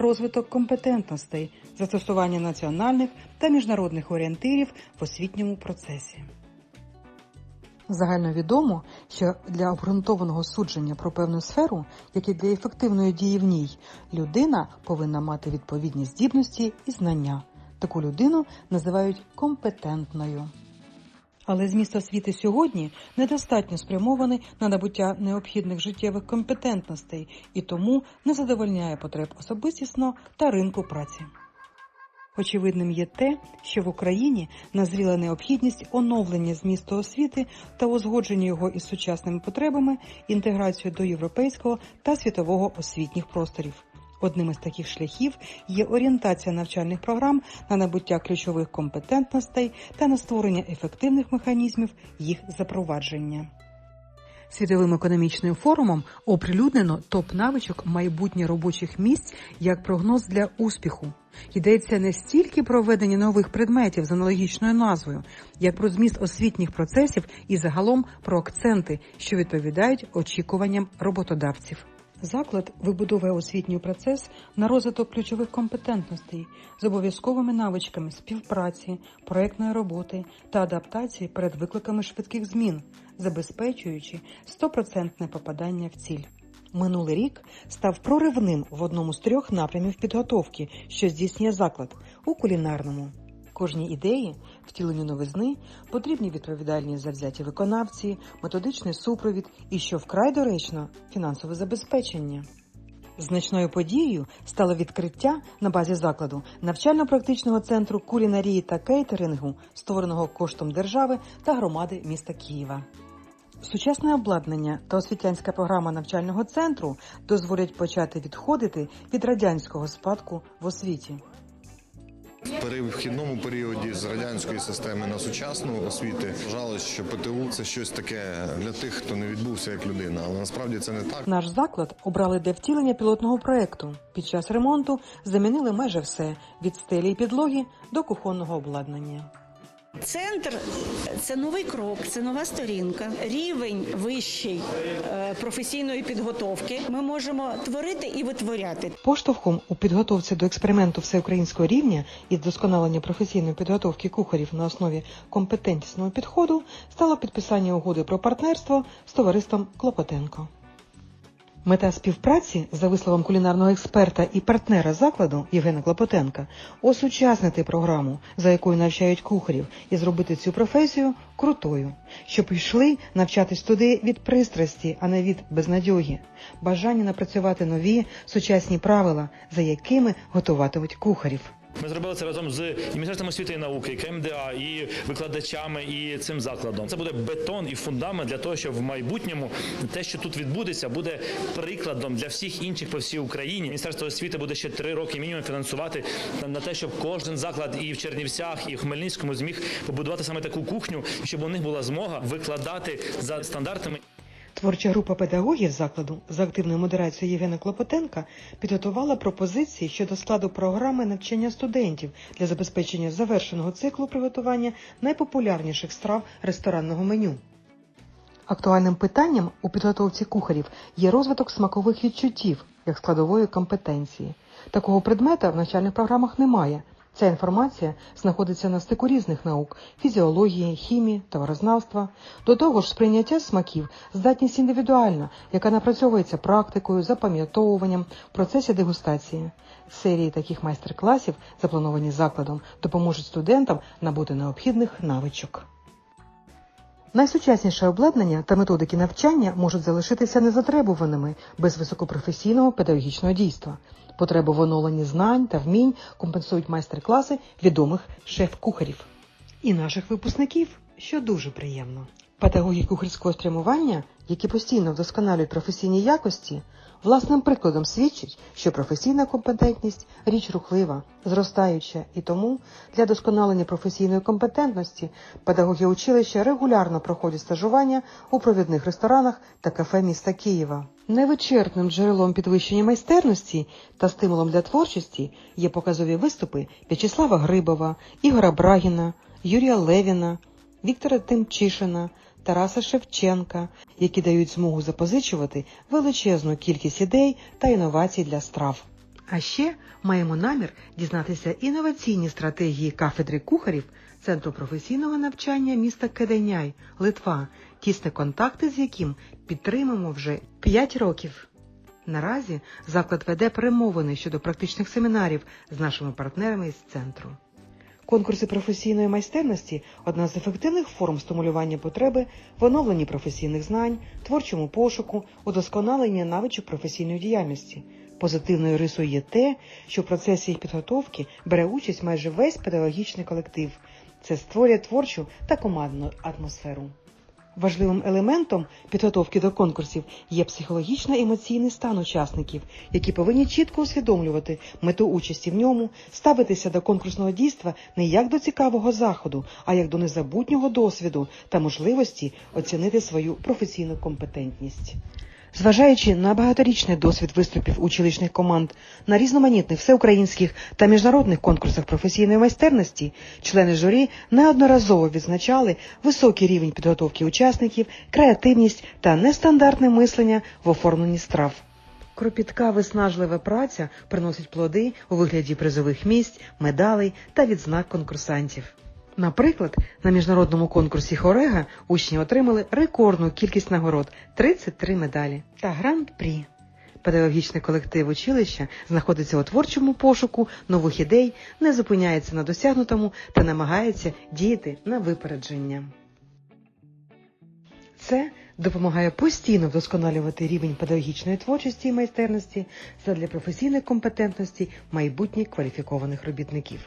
розвиток компетентностей, застосування національних та міжнародних орієнтирів в освітньому процесі. Загальновідомо, що для обґрунтованого судження про певну сферу, як і для ефективної дії в ній, людина повинна мати відповідні здібності і знання. Таку людину називають компетентною. Але зміст освіти сьогодні недостатньо спрямований на набуття необхідних життєвих компетентностей і тому не задовольняє потреб особистісно та ринку праці. Очевидним є те, що в Україні назріла необхідність оновлення змісту освіти та узгодження його із сучасними потребами, інтеграцію до європейського та світового освітніх просторів. Одним із таких шляхів є орієнтація навчальних програм на набуття ключових компетентностей та на створення ефективних механізмів їх запровадження. Світовим економічним форумом оприлюднено топ навичок майбутнє робочих місць як прогноз для успіху. Йдеться не стільки про введення нових предметів з аналогічною назвою, як про зміст освітніх процесів і загалом про акценти, що відповідають очікуванням роботодавців. Заклад вибудовує освітній процес на розвиток ключових компетентностей з обов'язковими навичками співпраці, проектної роботи та адаптації перед викликами швидких змін, забезпечуючи стопроцентне попадання в ціль. Минулий рік став проривним в одному з трьох напрямів підготовки, що здійснює заклад у кулінарному. Кожній ідеї, втіленню новизни, потрібні відповідальні завзяті виконавці, методичний супровід і, що вкрай доречно, фінансове забезпечення. Значною подією стало відкриття на базі закладу навчально-практичного центру кулінарії та кейтерингу, створеного коштом держави та громади міста Києва. Сучасне обладнання та освітянська програма навчального центру дозволять почати відходити від радянського спадку в освіті. В перехідному періоді з радянської системи на сучасну освіти вважалось, що ПТУ це щось таке для тих, хто не відбувся як людина, але насправді це не так. Наш заклад обрали для втілення пілотного проекту. Під час ремонту замінили майже все від стелі і підлоги до кухонного обладнання. Центр це новий крок, це нова сторінка, рівень вищий е, професійної підготовки. Ми можемо творити і витворяти. Поштовхом у підготовці до експерименту всеукраїнського рівня і вдосконалення професійної підготовки кухарів на основі компетентісного підходу стало підписання угоди про партнерство з товариством Клопотенко. Мета співпраці, за висловом кулінарного експерта і партнера закладу Євгена Клопотенка, осучаснити програму, за якою навчають кухарів, і зробити цю професію крутою, щоб йшли навчатись туди від пристрасті, а не від безнадьоги, бажання напрацювати нові сучасні правила, за якими готуватимуть кухарів. Ми зробили це разом з Міністерством освіти і науки, і КМДА, і викладачами, і цим закладом. Це буде бетон і фундамент для того, щоб в майбутньому те, що тут відбудеться, буде прикладом для всіх інших по всій Україні. Міністерство освіти буде ще три роки мінімум фінансувати на те, щоб кожен заклад і в Чернівцях, і в Хмельницькому зміг побудувати саме таку кухню, щоб у них була змога викладати за стандартами. Творча група педагогів закладу за активною модерацією Євгена Клопотенка підготувала пропозиції щодо складу програми навчання студентів для забезпечення завершеного циклу приготування найпопулярніших страв ресторанного меню. Актуальним питанням у підготовці кухарів є розвиток смакових відчуттів як складової компетенції. Такого предмета в навчальних програмах немає. Ця інформація знаходиться на стику різних наук фізіології, хімії, товарознавства. До того ж, сприйняття смаків здатність індивідуальна, яка напрацьовується практикою, запам'ятовуванням в процесі дегустації. Серії таких майстер-класів, заплановані закладом, допоможуть студентам набути необхідних навичок. Найсучасніше обладнання та методики навчання можуть залишитися незатребуваними без високопрофесійного педагогічного дійства. Потребу в оновленні знань та вмінь компенсують майстер-класи відомих шеф-кухарів і наших випускників, що дуже приємно. Педагоги кухарського спрямування, які постійно вдосконалюють професійні якості, власним прикладом свідчать, що професійна компетентність річ рухлива, зростаюча, і тому для досконалення професійної компетентності педагоги училища регулярно проходять стажування у провідних ресторанах та кафе міста Києва. Невичерпним джерелом підвищення майстерності та стимулом для творчості є показові виступи В'ячеслава Грибова, Ігора Брагіна, Юрія Левіна, Віктора Тимчишина, Тараса Шевченка, які дають змогу запозичувати величезну кількість ідей та інновацій для страв. А ще маємо намір дізнатися інноваційні стратегії кафедри кухарів Центру професійного навчання міста Кеденяй, Литва, тісні контакти з яким підтримуємо вже 5 років. Наразі заклад веде перемовини щодо практичних семінарів з нашими партнерами із центру. Конкурси професійної майстерності одна з ефективних форм стимулювання потреби в оновленні професійних знань, творчому пошуку, удосконаленні навичок професійної діяльності. Позитивною рисою є те, що в процесі їх підготовки бере участь майже весь педагогічний колектив. Це створює творчу та командну атмосферу. Важливим елементом підготовки до конкурсів є психологічно-емоційний стан учасників, які повинні чітко усвідомлювати мету участі в ньому, ставитися до конкурсного дійства не як до цікавого заходу, а як до незабутнього досвіду та можливості оцінити свою професійну компетентність. Зважаючи на багаторічний досвід виступів училищних команд на різноманітних всеукраїнських та міжнародних конкурсах професійної майстерності, члени журі неодноразово відзначали високий рівень підготовки учасників, креативність та нестандартне мислення в оформленні страв. Кропітка виснажлива праця приносить плоди у вигляді призових місць, медалей та відзнак конкурсантів. Наприклад, на міжнародному конкурсі Хорега учні отримали рекордну кількість нагород 33 медалі та гран-прі. Педагогічний колектив училища знаходиться у творчому пошуку нових ідей, не зупиняється на досягнутому та намагається діяти на випередження. Це допомагає постійно вдосконалювати рівень педагогічної творчості і майстерності задля професійної компетентності майбутніх кваліфікованих робітників.